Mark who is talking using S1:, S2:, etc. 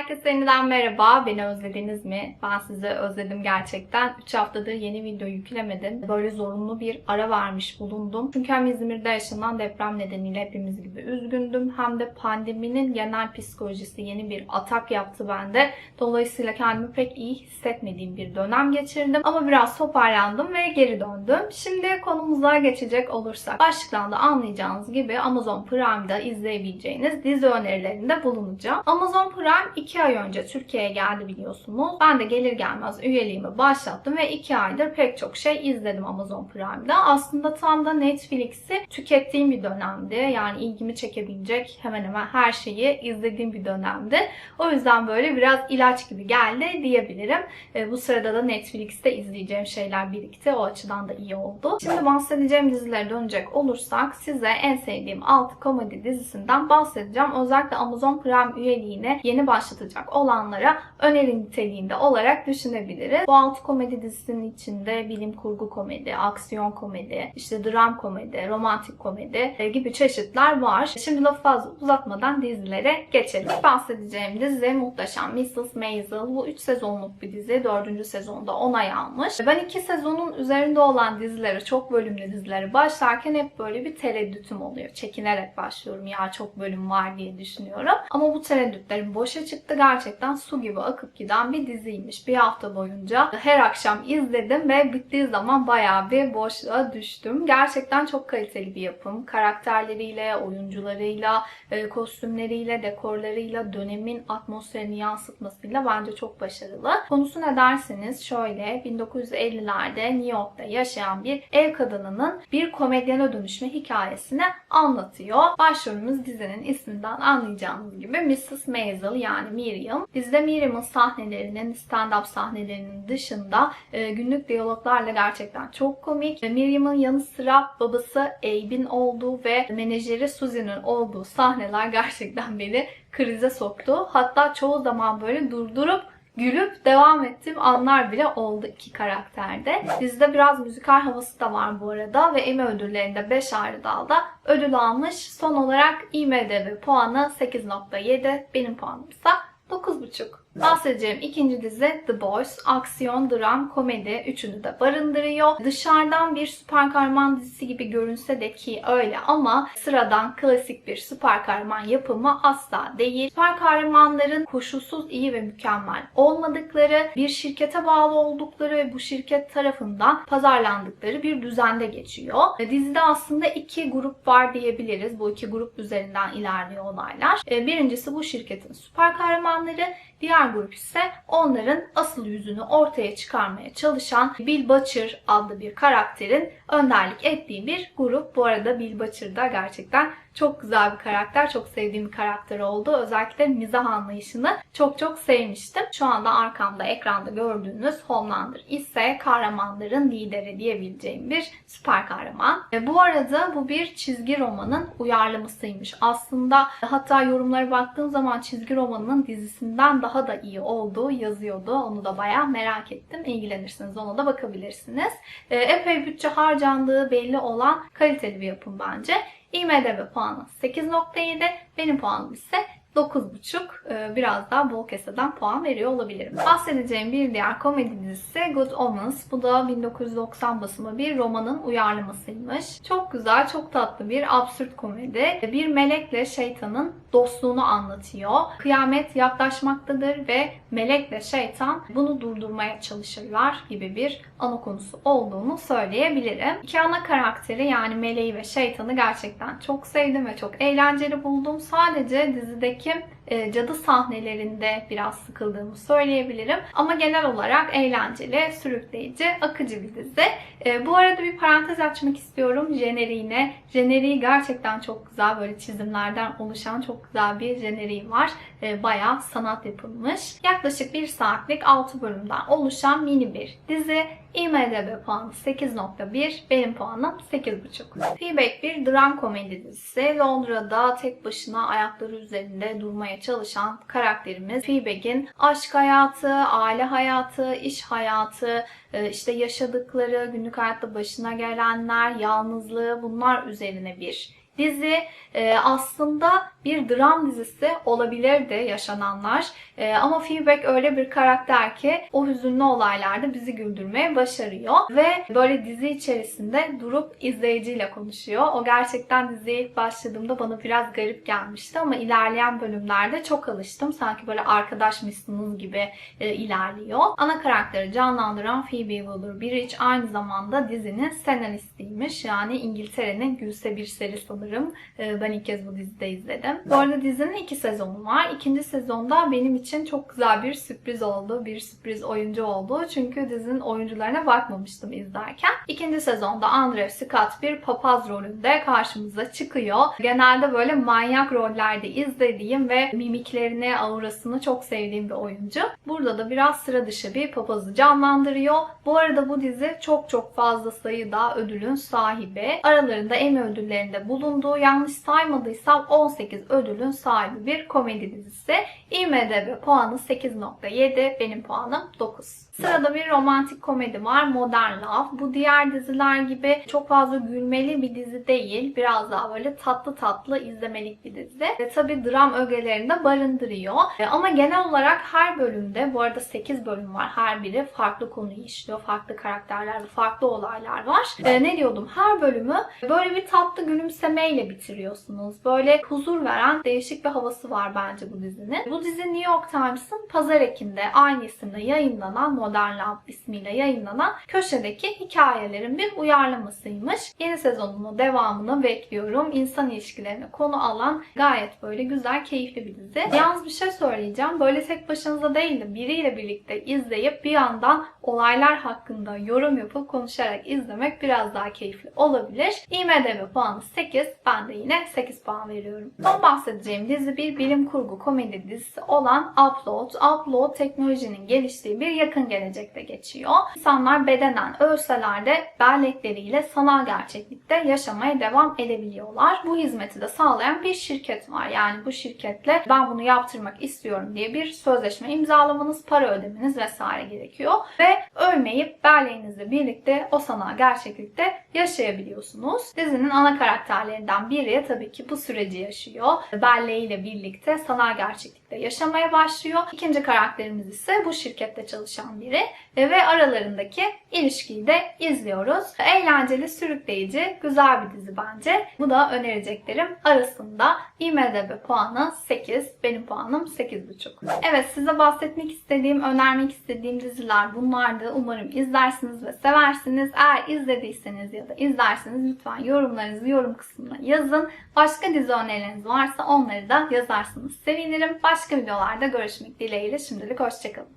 S1: Herkese yeniden merhaba. Beni özlediniz mi? Ben sizi özledim gerçekten. 3 haftadır yeni video yüklemedim. Böyle zorunlu bir ara vermiş bulundum. Çünkü hem İzmir'de yaşanan deprem nedeniyle hepimiz gibi üzgündüm. Hem de pandeminin genel psikolojisi yeni bir atak yaptı bende. Dolayısıyla kendimi pek iyi hissetmediğim bir dönem geçirdim. Ama biraz toparlandım ve geri döndüm. Şimdi konumuza geçecek olursak. Başlıktan da anlayacağınız gibi Amazon Prime'da izleyebileceğiniz dizi önerilerinde bulunacağım. Amazon Prime 2 ay önce Türkiye'ye geldi biliyorsunuz. Ben de gelir gelmez üyeliğimi başlattım ve 2 aydır pek çok şey izledim Amazon Prime'da. Aslında tam da Netflix'i tükettiğim bir dönemdi. Yani ilgimi çekebilecek hemen hemen her şeyi izlediğim bir dönemdi. O yüzden böyle biraz ilaç gibi geldi diyebilirim. E, bu sırada da Netflix'te izleyeceğim şeyler birikti. O açıdan da iyi oldu. Şimdi bahsedeceğim dizilere dönecek olursak size en sevdiğim 6 komedi dizisinden bahsedeceğim. Özellikle Amazon Prime üyeliğine yeni başlatacak olanlara öneri niteliğinde olarak düşünebiliriz. Bu 6 komedi dizisinin içinde bilim kurgu komedi, aksiyon komedi, işte dram komedi, romantik komedi e, gibi çeşitler var. Şimdi lafı fazla uzatmadan dizilere geçelim. Bahsedeceğim dizi Muhteşem Mrs. Maisel. Bu 3 sezonluk bir dizi. 4. sezonda onay almış. Ben 2 sezonun üzerinde olan dizileri, çok bölümlü dizileri başlarken hep böyle bir tereddütüm oluyor. Çekinerek başlıyorum ya çok bölüm var diye düşünüyorum. Ama bu tereddütlerim boşa çıktı. Gerçekten su gibi akıp giden bir diziymiş. Bir hafta boyunca her akşam izledim ve bittiği zaman bayağı bir boşluğa düştüm. Gerçekten çok kaliteli bir yapım. Karakterleriyle, oyuncularıyla, e, kostümleriyle, dekorlarıyla, dönemin atmosferini yansıtmasıyla bence çok başarılı. Konusu ne derseniz şöyle 1950'lerde New York'ta yaşayan bir ev kadınının bir komedyene dönüşme hikayesini anlatıyor. Başrolümüz dizinin isminden anlayacağınız gibi Mrs. Maisel yani Miriam. Dizide Miriam'ın sahnelerinin, stand-up sahnelerinin dışında e, günlük diyaloglarla gerçekten çok komik. E, Miriam'ın yanı sıra babası Abe'in olduğu ve menajeri Susie'nin olduğu sahneler gerçekten beni krize soktu. Hatta çoğu zaman böyle durdurup gülüp devam ettiğim anlar bile oldu iki karakterde. Dizide biraz müzikal havası da var bu arada ve Emmy ödüllerinde 5 ayrı dalda ödül almış. Son olarak IMDb puanı 8.7, benim puanım ise 9.5. Bahsedeceğim ikinci dizi The Boys. Aksiyon, dram, komedi üçünü de barındırıyor. Dışarıdan bir süper kahraman dizisi gibi görünse de ki öyle ama sıradan klasik bir süper kahraman yapımı asla değil. Süper kahramanların koşulsuz iyi ve mükemmel olmadıkları, bir şirkete bağlı oldukları ve bu şirket tarafından pazarlandıkları bir düzende geçiyor. Dizide aslında iki grup var diyebiliriz. Bu iki grup üzerinden ilerliyor olaylar. Birincisi bu şirketin süper kahramanları, Diğer grup ise onların asıl yüzünü ortaya çıkarmaya çalışan Bill Butcher adlı bir karakterin önderlik ettiği bir grup. Bu arada Bill Butcher da gerçekten çok güzel bir karakter. Çok sevdiğim bir karakter oldu. Özellikle mizah anlayışını çok çok sevmiştim. Şu anda arkamda ekranda gördüğünüz Homelander ise kahramanların lideri diyebileceğim bir süper kahraman. E, bu arada bu bir çizgi romanın uyarlamasıymış. Aslında hatta yorumlara baktığım zaman çizgi romanının dizisinden daha da iyi olduğu yazıyordu. Onu da bayağı merak ettim. İlgilenirsiniz ona da bakabilirsiniz. E, epey bütçe harcandığı belli olan kaliteli bir yapım bence. IMDB puanı 8.7, benim puanım ise 9.5 Ee, biraz daha bol keseden puan veriyor olabilirim. Bahsedeceğim bir diğer komedi dizisi Good Omens. Bu da 1990 basımı bir romanın uyarlamasıymış. Çok güzel, çok tatlı bir absürt komedi. Bir melekle şeytanın dostluğunu anlatıyor. Kıyamet yaklaşmaktadır ve melekle şeytan bunu durdurmaya çalışırlar gibi bir ana konusu olduğunu söyleyebilirim. İki ana karakteri yani meleği ve şeytanı gerçekten çok sevdim ve çok eğlenceli buldum. Sadece dizideki e, cadı sahnelerinde biraz sıkıldığımı söyleyebilirim. Ama genel olarak eğlenceli, sürükleyici, akıcı bir dizi. E, bu arada bir parantez açmak istiyorum jeneriğine. Jeneriği gerçekten çok güzel. Böyle çizimlerden oluşan çok güzel bir jeneriği var. E, bayağı sanat yapılmış. Yaklaşık bir saatlik 6 bölümden oluşan mini bir dizi. IMDB puanı 8.1, benim puanım 8.5. Fleabag bir dram komedi dizisi. Londra'da tek başına ayakları üzerinde durmaya çalışan karakterimiz Fleabag'in aşk hayatı, aile hayatı, iş hayatı, e, işte yaşadıkları, günlük hayatta başına gelenler, yalnızlığı bunlar üzerine bir dizi. E, aslında bir dram dizisi olabilirdi yaşananlar. Ee, ama Feedback öyle bir karakter ki o hüzünlü olaylarda bizi güldürmeye başarıyor. Ve böyle dizi içerisinde durup izleyiciyle konuşuyor. O gerçekten diziye ilk başladığımda bana biraz garip gelmişti ama ilerleyen bölümlerde çok alıştım. Sanki böyle arkadaşmışsınız gibi e, ilerliyor. Ana karakteri canlandıran Phoebe Waller-Bridge aynı zamanda dizinin senaristiymiş. Yani İngiltere'nin Gülse Birsel'i sanırım. E, ben ilk kez bu dizide izledim. Bu arada dizinin iki sezonu var. İkinci sezonda benim için çok güzel bir sürpriz oldu. Bir sürpriz oyuncu oldu. Çünkü dizinin oyuncularına bakmamıştım izlerken. İkinci sezonda Andrew Scott bir papaz rolünde karşımıza çıkıyor. Genelde böyle manyak rollerde izlediğim ve mimiklerini, aurasını çok sevdiğim bir oyuncu. Burada da biraz sıra dışı bir papazı canlandırıyor. Bu arada bu dizi çok çok fazla sayıda ödülün sahibi. Aralarında Emmy ödüllerinde bulunduğu, yanlış saymadıysam 18 ödülün sahibi bir komedi dizisi. IMDB puanı 8.7, benim puanım 9. Sırada bir romantik komedi var. Modern Love. Bu diğer diziler gibi çok fazla gülmeli bir dizi değil. Biraz daha böyle tatlı tatlı izlemelik bir dizi. Ve tabi dram ögelerini de barındırıyor. E, Ama genel olarak her bölümde, bu arada 8 bölüm var. Her biri farklı konuyu işliyor. Farklı karakterler, farklı olaylar var. E, ne diyordum? Her bölümü böyle bir tatlı gülümsemeyle bitiriyorsunuz. Böyle huzur veren değişik bir havası var bence bu dizinin. Bu dizi New York Times'ın Pazar Ekim'de aynı isimle yayınlanan Modern Love ismiyle yayınlanan köşedeki hikayelerin bir uyarlamasıymış. Yeni sezonunun devamını bekliyorum. İnsan ilişkilerini konu alan gayet böyle güzel, keyifli bir dizi. Yalnız bir şey söyleyeceğim. Böyle tek başınıza değil de biriyle birlikte izleyip bir yandan olaylar hakkında yorum yapıp konuşarak izlemek biraz daha keyifli olabilir. IMDB puanı 8. Ben de yine 8 puan veriyorum. Son bahsedeceğim dizi bir bilim kurgu komedi dizisi olan Upload. Upload teknolojinin geliştiği bir yakın gelecekte geçiyor. İnsanlar bedenen ölseler de bellekleriyle sanal gerçeklikte yaşamaya devam edebiliyorlar. Bu hizmeti de sağlayan bir şirket var. Yani bu şirketle ben bunu yaptırmak istiyorum diye bir sözleşme imzalamanız, para ödemeniz vesaire gerekiyor. Ve ölmeyip belleğinizle birlikte o sanal gerçeklikte yaşayabiliyorsunuz. Dizinin ana karakterlerinden biri tabii ki bu süreci yaşıyor. Belleğiyle birlikte sanal gerçeklikte yaşamaya başlıyor. İkinci karakterimiz ise bu şirkette çalışan biri ve aralarındaki ilişkiyi de izliyoruz. Eğlenceli, sürükleyici, güzel bir dizi bence. Bu da önereceklerim arasında. IMDB puanı 8, benim puanım 8.5. Evet size bahsetmek istediğim, önermek istediğim diziler bunlardı. Umarım izlersiniz ve seversiniz. Eğer izlediyseniz ya da izlerseniz lütfen yorumlarınızı yorum kısmına yazın. Başka dizi önerileriniz varsa onları da yazarsanız sevinirim. Başka videolarda görüşmek dileğiyle şimdilik hoşçakalın.